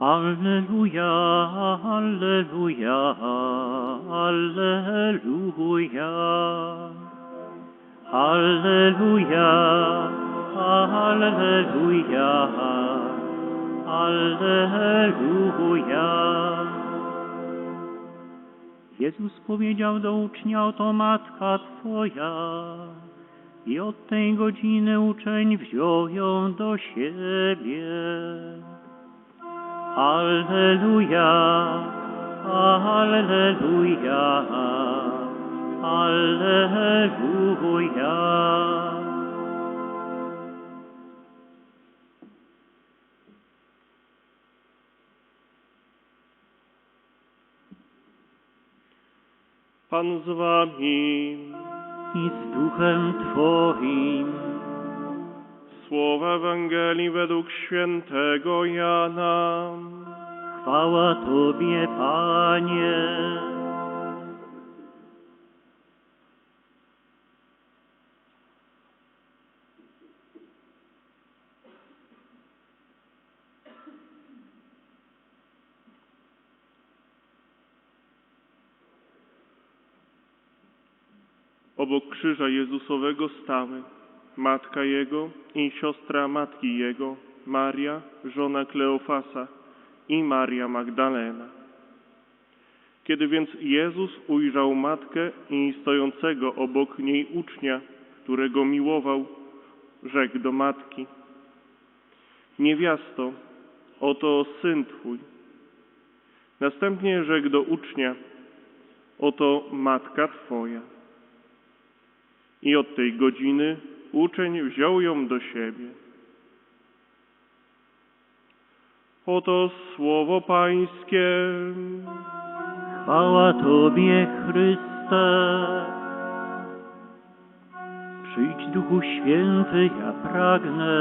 Alleluja, Alleluja, Alleluja. Alleluja, Alleluja, Alleluja. Jezus powiedział do ucznia, oto matka Twoja. I od tej godziny uczeń wziął ją do siebie. Alleluja, Alleluja, Alleluja. Pan z wami. I z duchem Twoim. Słowa Ewangelii według świętego Jana. Chwała Tobie, Panie. Obok krzyża Jezusowego stały matka Jego i siostra matki Jego, Maria, żona Kleofasa i Maria Magdalena. Kiedy więc Jezus ujrzał matkę i stojącego obok niej ucznia, którego miłował, rzekł do matki: Niewiasto, oto syn twój. Następnie rzekł do ucznia: Oto matka twoja. I od tej godziny uczeń wziął ją do siebie. Oto słowo Pańskie. Chwała Tobie, Chryste. Przyjdź Duchu Święty, ja pragnę,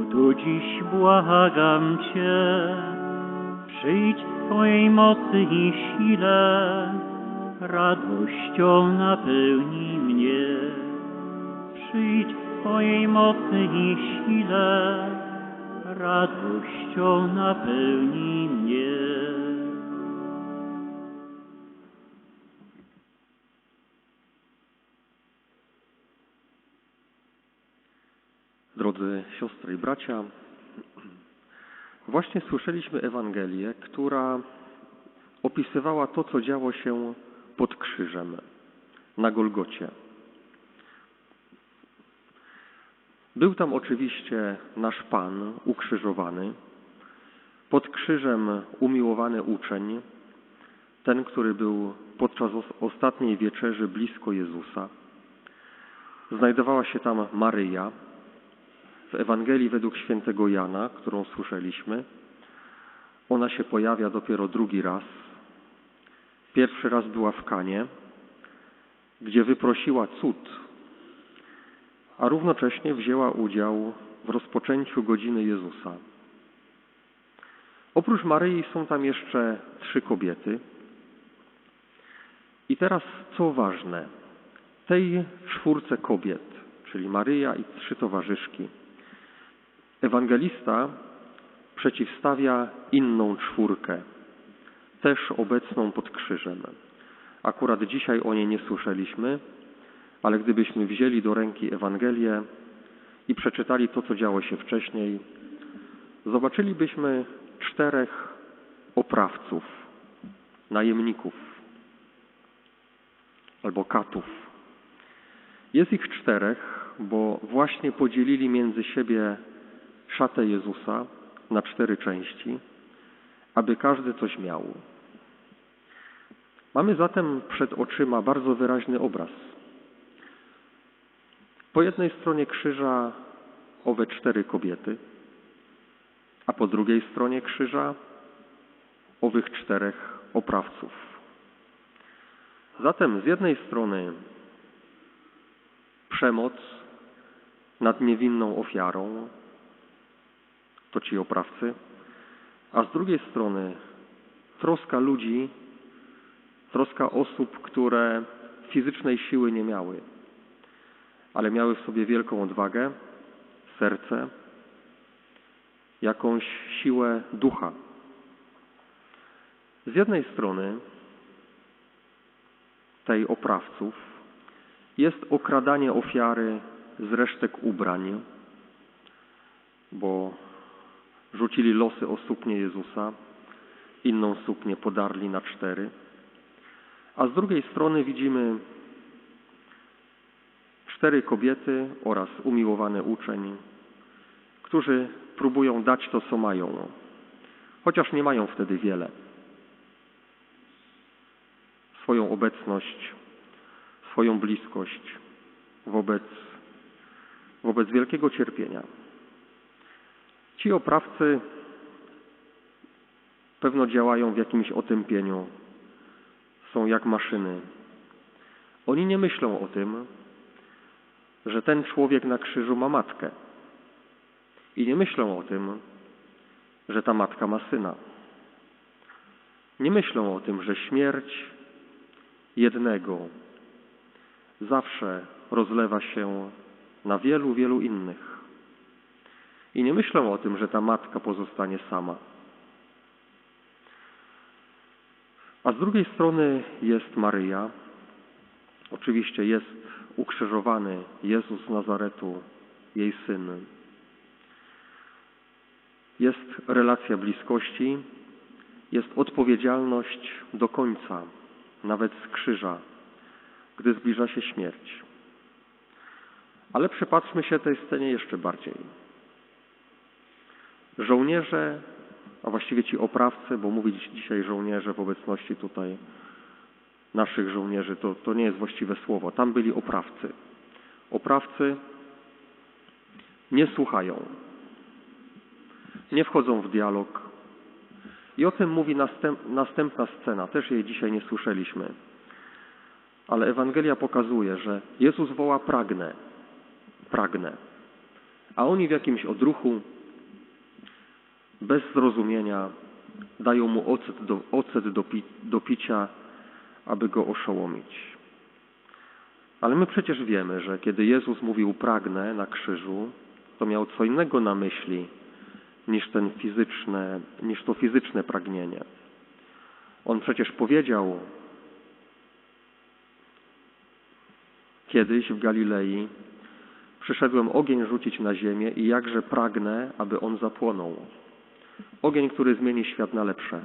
oto dziś błagam Cię. Przyjdź w Twojej mocy i sile, radością napełnij Twojej mocy i sile, radością napełnij mnie. Drodzy siostry i bracia, właśnie słyszeliśmy Ewangelię, która opisywała to, co działo się pod krzyżem na Golgocie. Był tam oczywiście nasz Pan ukrzyżowany, pod krzyżem umiłowany uczeń, ten, który był podczas os- ostatniej wieczerzy blisko Jezusa. Znajdowała się tam Maryja, w Ewangelii według świętego Jana, którą słyszeliśmy, ona się pojawia dopiero drugi raz. Pierwszy raz była w Kanie, gdzie wyprosiła cud, a równocześnie wzięła udział w rozpoczęciu godziny Jezusa. Oprócz Maryi są tam jeszcze trzy kobiety. I teraz co ważne, tej czwórce kobiet, czyli Maryja i trzy towarzyszki, Ewangelista przeciwstawia inną czwórkę, też obecną pod krzyżem. Akurat dzisiaj o niej nie słyszeliśmy, ale gdybyśmy wzięli do ręki Ewangelię i przeczytali to, co działo się wcześniej, zobaczylibyśmy czterech oprawców, najemników albo katów. Jest ich czterech, bo właśnie podzielili między siebie szatę Jezusa na cztery części, aby każdy coś miał. Mamy zatem przed oczyma bardzo wyraźny obraz. Po jednej stronie krzyża owe cztery kobiety, a po drugiej stronie krzyża owych czterech oprawców. Zatem z jednej strony przemoc nad niewinną ofiarą, to ci oprawcy, a z drugiej strony troska ludzi, troska osób, które fizycznej siły nie miały, ale miały w sobie wielką odwagę, serce jakąś siłę ducha. Z jednej strony tej oprawców jest okradanie ofiary z resztek ubrań, bo rzucili losy o suknię Jezusa, inną suknię podarli na cztery. A z drugiej strony widzimy cztery kobiety oraz umiłowany uczeń, którzy próbują dać to, co mają, chociaż nie mają wtedy wiele. Swoją obecność, swoją bliskość wobec, wobec wielkiego cierpienia. Ci oprawcy pewno działają w jakimś otępieniu, są jak maszyny. Oni nie myślą o tym, że ten człowiek na krzyżu ma matkę. I nie myślą o tym, że ta matka ma syna. Nie myślą o tym, że śmierć jednego zawsze rozlewa się na wielu, wielu innych. I nie myślą o tym, że ta matka pozostanie sama. A z drugiej strony jest Maryja. Oczywiście jest ukrzyżowany Jezus z Nazaretu, jej syn. Jest relacja bliskości, jest odpowiedzialność do końca, nawet z krzyża, gdy zbliża się śmierć. Ale przypatrzmy się tej scenie jeszcze bardziej. Żołnierze, a właściwie ci oprawcy, bo mówić dzisiaj żołnierze w obecności tutaj naszych żołnierzy, to, to nie jest właściwe słowo. Tam byli oprawcy. Oprawcy nie słuchają, nie wchodzą w dialog. I o tym mówi następ, następna scena. Też jej dzisiaj nie słyszeliśmy. Ale Ewangelia pokazuje, że Jezus woła pragnę, pragnę. A oni w jakimś odruchu, bez zrozumienia, dają mu ocet do, ocet do, pi, do picia, aby go oszołomić. Ale my przecież wiemy, że kiedy Jezus mówił pragnę na krzyżu, to miał co innego na myśli niż, ten fizyczne, niż to fizyczne pragnienie. On przecież powiedział kiedyś w Galilei, przyszedłem ogień rzucić na ziemię i jakże pragnę, aby on zapłonął. Ogień, który zmieni świat na lepsze.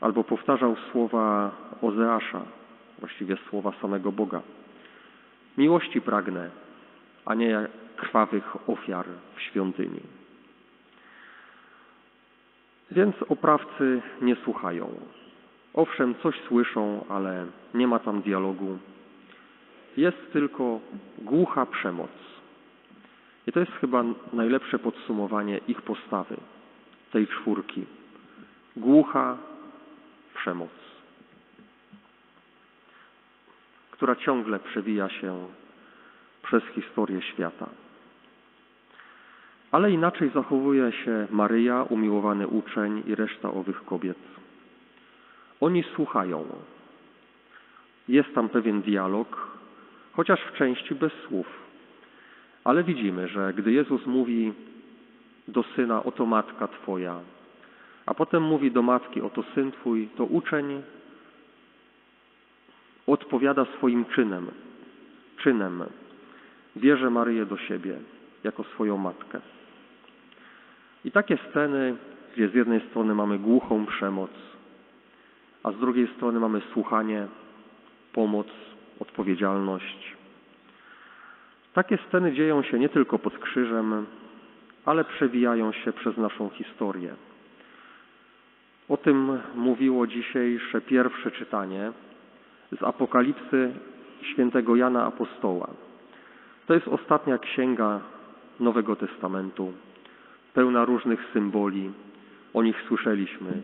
Albo powtarzał słowa Ozeasza, właściwie słowa samego Boga. Miłości pragnę, a nie krwawych ofiar w świątyni. Więc oprawcy nie słuchają. Owszem, coś słyszą, ale nie ma tam dialogu. Jest tylko głucha przemoc. I to jest chyba najlepsze podsumowanie ich postawy, tej czwórki. Głucha przemoc, która ciągle przewija się przez historię świata. Ale inaczej zachowuje się Maryja, umiłowany uczeń i reszta owych kobiet. Oni słuchają. Jest tam pewien dialog, chociaż w części bez słów. Ale widzimy, że gdy Jezus mówi do syna, oto matka Twoja, a potem mówi do matki, oto syn Twój, to uczeń odpowiada swoim czynem. Czynem. Bierze Maryję do siebie jako swoją matkę. I takie sceny, gdzie z jednej strony mamy głuchą przemoc, a z drugiej strony mamy słuchanie, pomoc, odpowiedzialność. Takie sceny dzieją się nie tylko pod krzyżem, ale przewijają się przez naszą historię. O tym mówiło dzisiejsze pierwsze czytanie z Apokalipsy świętego Jana Apostoła. To jest ostatnia księga Nowego Testamentu pełna różnych symboli. O nich słyszeliśmy.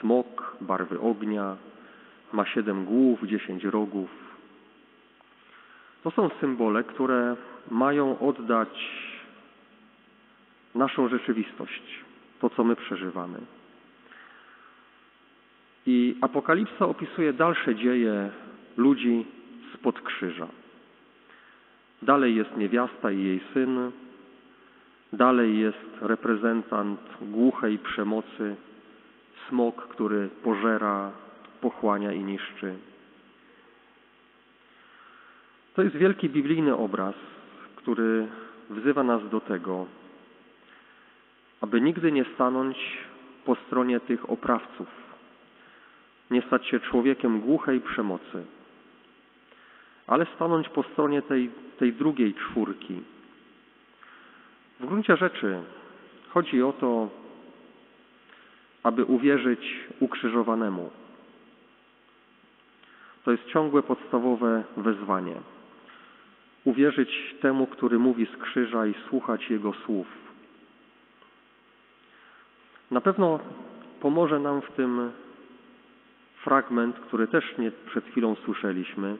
Smok, barwy ognia, ma siedem głów, dziesięć rogów. To są symbole, które mają oddać naszą rzeczywistość, to co my przeżywamy. I Apokalipsa opisuje dalsze dzieje ludzi spod krzyża. Dalej jest niewiasta i jej syn, Dalej jest reprezentant głuchej przemocy, smok, który pożera, pochłania i niszczy. To jest wielki biblijny obraz, który wzywa nas do tego, aby nigdy nie stanąć po stronie tych oprawców, nie stać się człowiekiem głuchej przemocy, ale stanąć po stronie tej, tej drugiej czwórki. W gruncie rzeczy chodzi o to, aby uwierzyć ukrzyżowanemu. To jest ciągłe podstawowe wezwanie. Uwierzyć temu, który mówi z krzyża i słuchać jego słów. Na pewno pomoże nam w tym fragment, który też nie przed chwilą słyszeliśmy,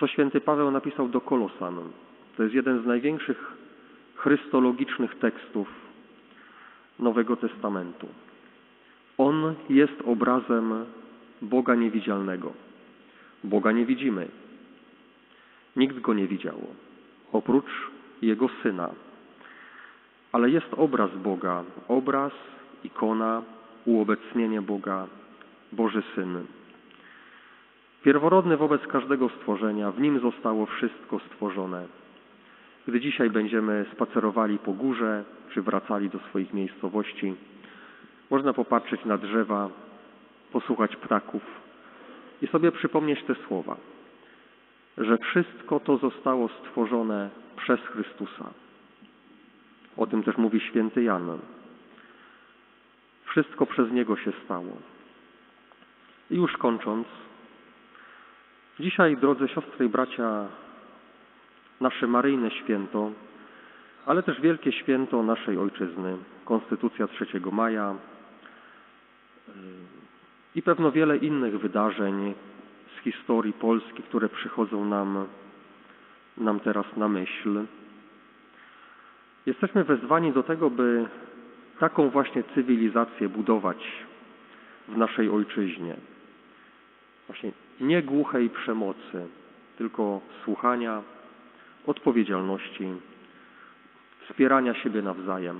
co święty Paweł napisał do Kolosan. To jest jeden z największych chrystologicznych tekstów Nowego Testamentu. On jest obrazem Boga niewidzialnego. Boga nie widzimy. Nikt go nie widział, oprócz Jego Syna. Ale jest obraz Boga, obraz, ikona, uobecnienie Boga, Boży Syn. Pierworodny wobec każdego stworzenia, w nim zostało wszystko stworzone. Gdy dzisiaj będziemy spacerowali po górze, czy wracali do swoich miejscowości, można popatrzeć na drzewa, posłuchać ptaków i sobie przypomnieć te słowa, że wszystko to zostało stworzone przez Chrystusa. O tym też mówi święty Jan. Wszystko przez Niego się stało. I już kończąc, dzisiaj, drodzy siostry i bracia, nasze maryjne święto, ale też wielkie święto naszej ojczyzny, Konstytucja 3 maja yy, i pewno wiele innych wydarzeń z historii Polski, które przychodzą nam, nam teraz na myśl. Jesteśmy wezwani do tego, by taką właśnie cywilizację budować w naszej ojczyźnie. Właśnie nie głuchej przemocy, tylko słuchania, odpowiedzialności, wspierania siebie nawzajem.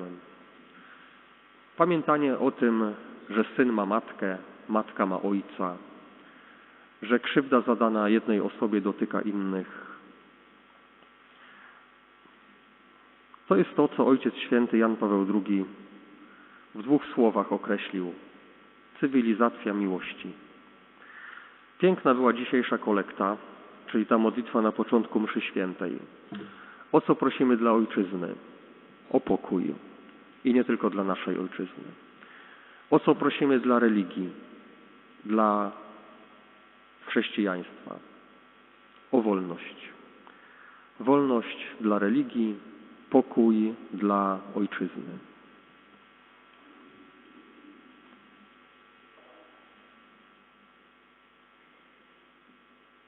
Pamiętanie o tym, że syn ma matkę, matka ma ojca, że krzywda zadana jednej osobie dotyka innych. To jest to, co Ojciec Święty Jan Paweł II w dwóch słowach określił. Cywilizacja miłości. Piękna była dzisiejsza kolekta, czyli ta modlitwa na początku mszy świętej. O co prosimy dla ojczyzny? O pokój. I nie tylko dla naszej ojczyzny. O co prosimy dla religii? Dla chrześcijaństwa? O wolność. Wolność dla religii, pokój dla ojczyzny.